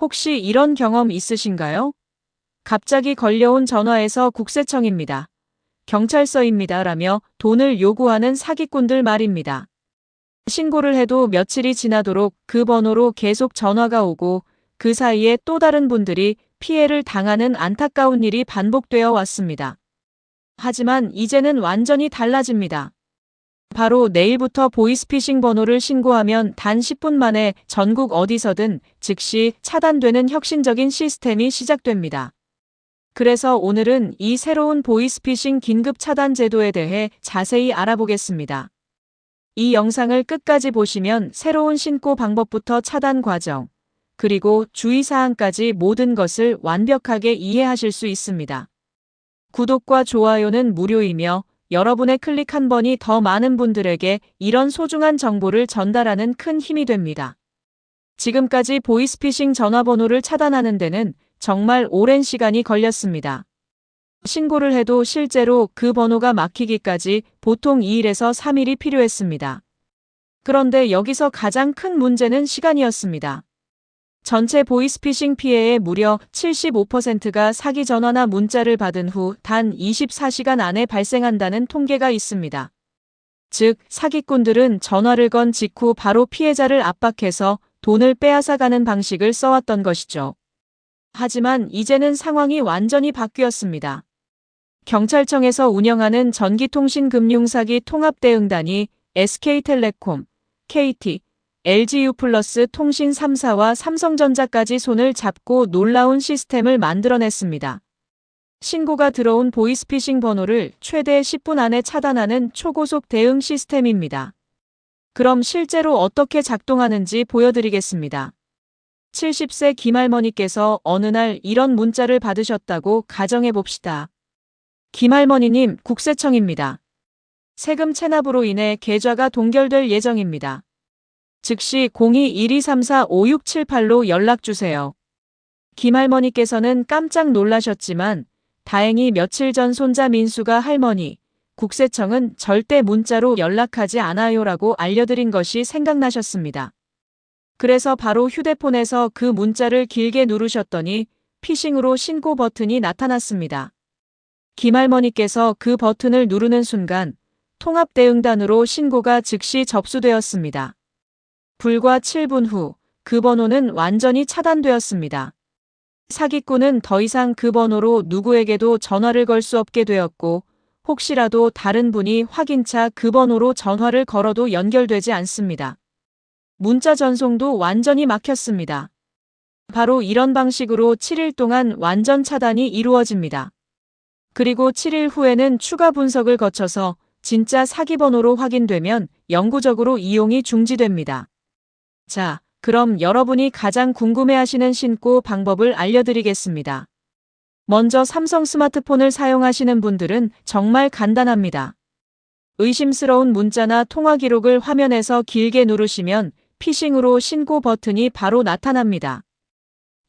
혹시 이런 경험 있으신가요? 갑자기 걸려온 전화에서 국세청입니다. 경찰서입니다. 라며 돈을 요구하는 사기꾼들 말입니다. 신고를 해도 며칠이 지나도록 그 번호로 계속 전화가 오고 그 사이에 또 다른 분들이 피해를 당하는 안타까운 일이 반복되어 왔습니다. 하지만 이제는 완전히 달라집니다. 바로 내일부터 보이스피싱 번호를 신고하면 단 10분 만에 전국 어디서든 즉시 차단되는 혁신적인 시스템이 시작됩니다. 그래서 오늘은 이 새로운 보이스피싱 긴급 차단 제도에 대해 자세히 알아보겠습니다. 이 영상을 끝까지 보시면 새로운 신고 방법부터 차단 과정, 그리고 주의사항까지 모든 것을 완벽하게 이해하실 수 있습니다. 구독과 좋아요는 무료이며 여러분의 클릭 한 번이 더 많은 분들에게 이런 소중한 정보를 전달하는 큰 힘이 됩니다. 지금까지 보이스피싱 전화번호를 차단하는 데는 정말 오랜 시간이 걸렸습니다. 신고를 해도 실제로 그 번호가 막히기까지 보통 2일에서 3일이 필요했습니다. 그런데 여기서 가장 큰 문제는 시간이었습니다. 전체 보이스피싱 피해의 무려 75%가 사기 전화나 문자를 받은 후 단 24시간 안에 발생한다는 통계가 있습니다. 즉, 사기꾼들은 전화를 건 직후 바로 피해자를 압박해서 돈을 빼앗아가는 방식을 써왔던 것이죠. 하지만 이제는 상황이 완전히 바뀌었습니다. 경찰청에서 운영하는 전기통신금융사기 통합대응단이 SK텔레콤, KT, LGU 플러스 통신 3사와 삼성전자까지 손을 잡고 놀라운 시스템을 만들어냈습니다. 신고가 들어온 보이스피싱 번호를 최대 10분 안에 차단하는 초고속 대응 시스템입니다. 그럼 실제로 어떻게 작동하는지 보여드리겠습니다. 70세 김할머니께서 어느 날 이런 문자를 받으셨다고 가정해 봅시다. 김할머니님, 국세청입니다. 세금 체납으로 인해 계좌가 동결될 예정입니다. 즉시 02-1234-5678로 연락주세요. 김할머니께서는 깜짝 놀라셨지만 다행히 며칠 전 손자 민수가 할머니, 국세청은 절대 문자로 연락하지 않아요라고 알려드린 것이 생각나셨습니다. 그래서 바로 휴대폰에서 그 문자를 길게 누르셨더니 피싱으로 신고 버튼이 나타났습니다. 김할머니께서 그 버튼을 누르는 순간 통합대응단으로 신고가 즉시 접수되었습니다. 불과 7분 후 그 번호는 완전히 차단되었습니다. 사기꾼은 더 이상 그 번호로 누구에게도 전화를 걸 수 없게 되었고 혹시라도 다른 분이 확인차 그 번호로 전화를 걸어도 연결되지 않습니다. 문자 전송도 완전히 막혔습니다. 바로 이런 방식으로 7일 동안 완전 차단이 이루어집니다. 그리고 7일 후에는 추가 분석을 거쳐서 진짜 사기 번호로 확인되면 영구적으로 이용이 중지됩니다. 자, 그럼 여러분이 가장 궁금해하시는 신고 방법을 알려드리겠습니다. 먼저 삼성 스마트폰을 사용하시는 분들은 정말 간단합니다. 의심스러운 문자나 통화 기록을 화면에서 길게 누르시면 피싱으로 신고 버튼이 바로 나타납니다.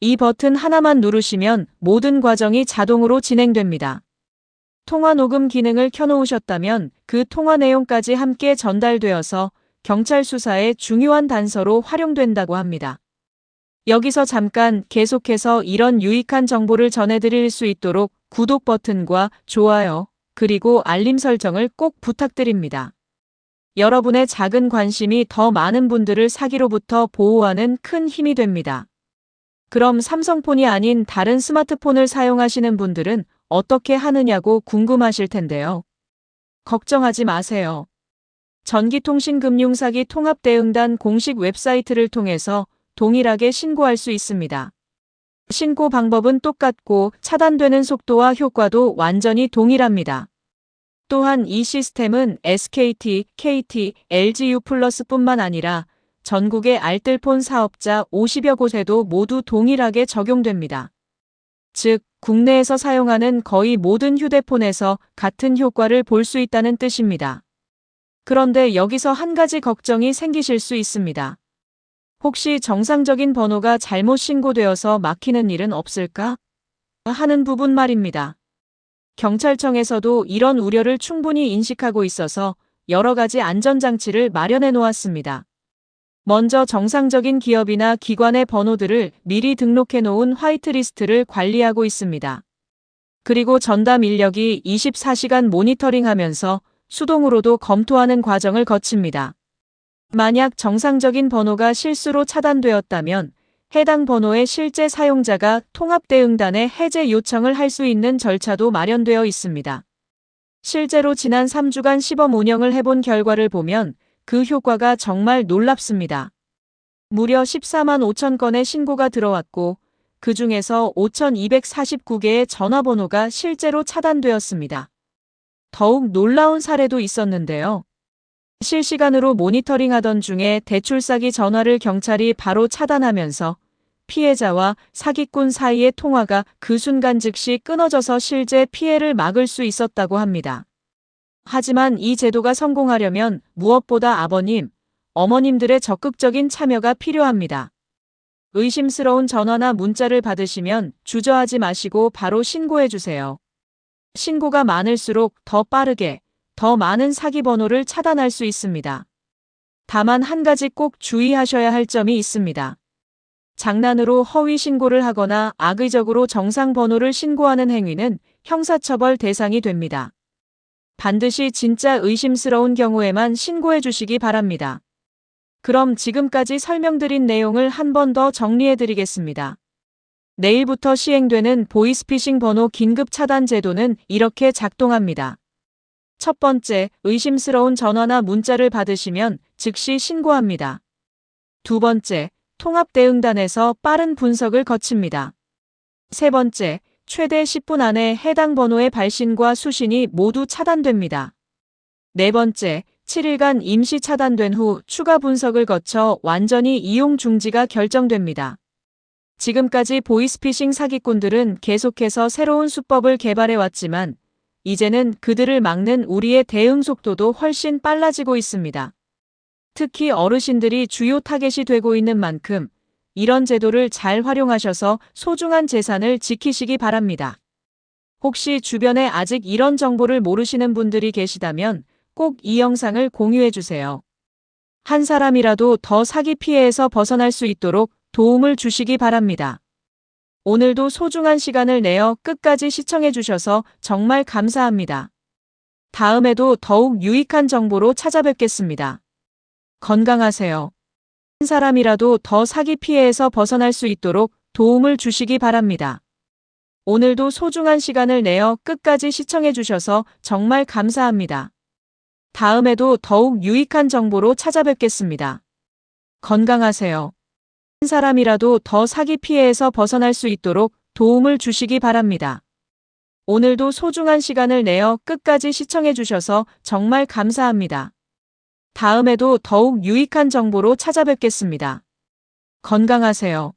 이 버튼 하나만 누르시면 모든 과정이 자동으로 진행됩니다. 통화 녹음 기능을 켜놓으셨다면 그 통화 내용까지 함께 전달되어서 경찰 수사의 중요한 단서로 활용된다고 합니다. 여기서 잠깐 계속해서 이런 유익한 정보를 전해드릴 수 있도록 구독 버튼과 좋아요, 그리고 알림 설정을 꼭 부탁드립니다. 여러분의 작은 관심이 더 많은 분들을 사기로부터 보호하는 큰 힘이 됩니다. 그럼 삼성폰이 아닌 다른 스마트폰을 사용하시는 분들은 어떻게 하느냐고 궁금하실 텐데요. 걱정하지 마세요. 전기통신금융사기 통합대응단 공식 웹사이트를 통해서 동일하게 신고할 수 있습니다. 신고 방법은 똑같고 차단되는 속도와 효과도 완전히 동일합니다. 또한 이 시스템은 SKT, KT, LGU 플러스뿐만 아니라 전국의 알뜰폰 사업자 50여 곳에도 모두 동일하게 적용됩니다. 즉, 국내에서 사용하는 거의 모든 휴대폰에서 같은 효과를 볼 수 있다는 뜻입니다. 그런데 여기서 한 가지 걱정이 생기실 수 있습니다. 혹시 정상적인 번호가 잘못 신고되어서 막히는 일은 없을까? 하는 부분 말입니다. 경찰청에서도 이런 우려를 충분히 인식하고 있어서 여러 가지 안전장치를 마련해 놓았습니다. 먼저 정상적인 기업이나 기관의 번호들을 미리 등록해 놓은 화이트리스트를 관리하고 있습니다. 그리고 전담 인력이 24시간 모니터링하면서 수동으로도 검토하는 과정을 거칩니다. 만약 정상적인 번호가 실수로 차단되었다면 해당 번호의 실제 사용자가 통합대응단에 해제 요청을 할 수 있는 절차도 마련되어 있습니다. 실제로 지난 3주간 시범 운영을 해본 결과를 보면 그 효과가 정말 놀랍습니다. 무려 14만 5천 건의 신고가 들어왔고 그 중에서 5,249개의 전화번호가 실제로 차단되었습니다. 더욱 놀라운 사례도 있었는데요. 실시간으로 모니터링하던 중에 대출 사기 전화를 경찰이 바로 차단하면서 피해자와 사기꾼 사이의 통화가 그 순간 즉시 끊어져서 실제 피해를 막을 수 있었다고 합니다. 하지만 이 제도가 성공하려면 무엇보다 아버님, 어머님들의 적극적인 참여가 필요합니다. 의심스러운 전화나 문자를 받으시면 주저하지 마시고 바로 신고해 주세요. 신고가 많을수록 더 빠르게, 더 많은 사기 번호를 차단할 수 있습니다. 다만 한 가지 꼭 주의하셔야 할 점이 있습니다. 장난으로 허위 신고를 하거나 악의적으로 정상 번호를 신고하는 행위는 형사처벌 대상이 됩니다. 반드시 진짜 의심스러운 경우에만 신고해 주시기 바랍니다. 그럼 지금까지 설명드린 내용을 한 번 더 정리해 드리겠습니다. 내일부터 시행되는 보이스피싱 번호 긴급 차단 제도는 이렇게 작동합니다. 첫 번째, 의심스러운 전화나 문자를 받으시면 즉시 신고합니다. 두 번째, 통합대응단에서 빠른 분석을 거칩니다. 세 번째, 최대 10분 안에 해당 번호의 발신과 수신이 모두 차단됩니다. 네 번째, 7일간 임시 차단된 후 추가 분석을 거쳐 완전히 이용 중지가 결정됩니다. 지금까지 보이스피싱 사기꾼들은 계속해서 새로운 수법을 개발해 왔지만 이제는 그들을 막는 우리의 대응 속도도 훨씬 빨라지고 있습니다. 특히 어르신들이 주요 타겟이 되고 있는 만큼 이런 제도를 잘 활용하셔서 소중한 재산을 지키시기 바랍니다. 혹시 주변에 아직 이런 정보를 모르시는 분들이 계시다면 꼭 이 영상을 공유해 주세요. 한 사람이라도 더 사기 피해에서 벗어날 수 있도록 도움을 주시기 바랍니다. 오늘도 소중한 시간을 내어 끝까지 시청해 주셔서 정말 감사합니다. 다음에도 더욱 유익한 정보로 찾아뵙겠습니다. 건강하세요. 한 사람이라도 더 사기 피해에서 벗어날 수 있도록 도움을 주시기 바랍니다. 오늘도 소중한 시간을 내어 끝까지 시청해 주셔서 정말 감사합니다. 다음에도 더욱 유익한 정보로 찾아뵙겠습니다. 건강하세요. 한 사람이라도 더 사기 피해에서 벗어날 수 있도록 도움을 주시기 바랍니다. 오늘도 소중한 시간을 내어 끝까지 시청해 주셔서 정말 감사합니다. 다음에도 더욱 유익한 정보로 찾아뵙겠습니다. 건강하세요.